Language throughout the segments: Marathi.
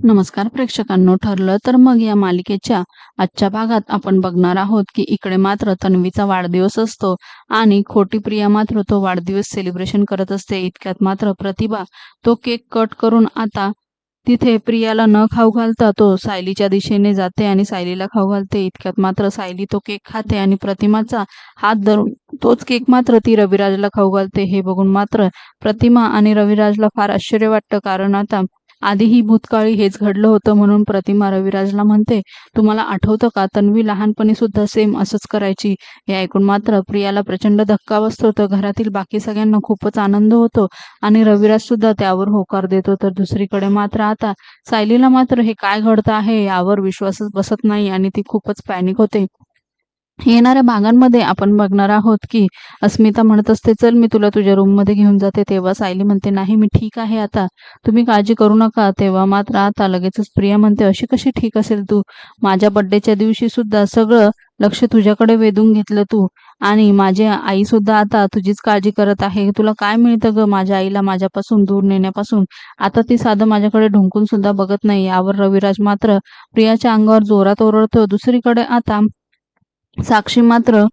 नमस्कार प्रेक्षकांनो ठरलं तर मग या मालिकेच्या आजच्या भागात आपण बघणार आहोत की इकडे मात्र तन्वीचा वाढदिवस असतो आणि खोटी प्रिया मात्र तो वाढदिवस सेलिब्रेशन करत असते. इतक्यात मात्र प्रतिभा तो केक कट करून आता तिथे प्रियाला न खाऊ घालता तो सायलीच्या दिशेने जाते आणि सायलीला खाऊ घालते. इतक्यात मात्र सायली तो केक खाते आणि प्रतिमाचा हात धरून तोच केक मात्र ती रविराजला खाऊ घालते. हे बघून मात्र प्रतिमा आणि रविराजला फार आश्चर्य वाटतं. कारण आता आधीही भूतकाळी हेच घडलं होतं म्हणून प्रतिमा रविराजला म्हणते तुम्हाला आठवतं का तन्वी लहानपणी सुद्धा सेम असंच करायची? हे ऐकून मात्र प्रियाला प्रचंड धक्का बसतो. तर घरातील बाकी सगळ्यांना खूपच आनंद होतो आणि रविराज सुद्धा त्यावर होकार देतो. तर दुसरीकडे मात्र आता सायलीला मात्र हे काय घडतं आहे यावर विश्वासच बसत नाही आणि ती खूपच पॅनिक होते. येणाऱ्या भागांमध्ये आपण बघणार आहोत की अस्मिता म्हणत असते चल मी तुला तुझ्या रूममध्ये घेऊन जाते. तेव्हा सायली म्हणते नाही मी ठीक आहे आता. तुम्ही काळजी करू नका. तेव्हा मात्र आता लगेचच प्रिया म्हणते अशी कशी ठीक असेल तू? माझ्या बड्डेच्या दिवशी सुद्धा सगळं लक्ष तुझ्याकडे वेधून घेतलं तू. आणि माझी आई सुद्धा आता तुझीच काळजी करत आहे. तुला काय मिळतं ग माझ्या आईला? माझ्यापासून दूर नेण्यापासून. आता ती साधं माझ्याकडे ढुंकून सुद्धा बघत नाही. यावर रविराज मात्र प्रियाच्या अंगावर जोरात ओरडतो दुसरीकडे आता साक्षी मात्र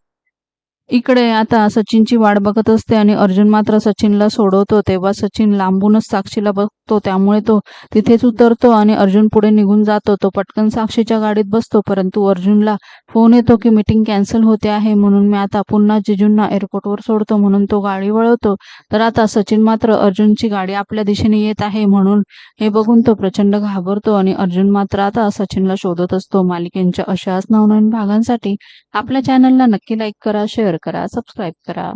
इकडे आता सचिनची वाट बघत असते आणि अर्जुन मात्र सचिनला सोडवतो. तेव्हा सचिन लांबूनच साक्षीला बघतो. त्यामुळे तो तिथेच उतरतो आणि अर्जुन पुढे निघून जातो. तो पटकन साक्षीच्या गाडीत बसतो. परंतु अर्जुनला फोन येतो की मीटिंग कॅन्सल होते आहे. म्हणून मी आता पुन्हा जिजूंना एअरपोर्टवर सोडतो. म्हणून तो गाडी वळवतो. तर आता सचिन मात्र अर्जुनची गाडी आपल्या दिशेने येत आहे. म्हणून हे बघून तो प्रचंड घाबरतो आणि अर्जुन मात्र आता सचिनला शोधत असतो. मालिकेंच्या अशाच नवनवीन भागांसाठी आपल्या चॅनलला नक्की लाईक करा शेअर करा सबस्क्राईब करा.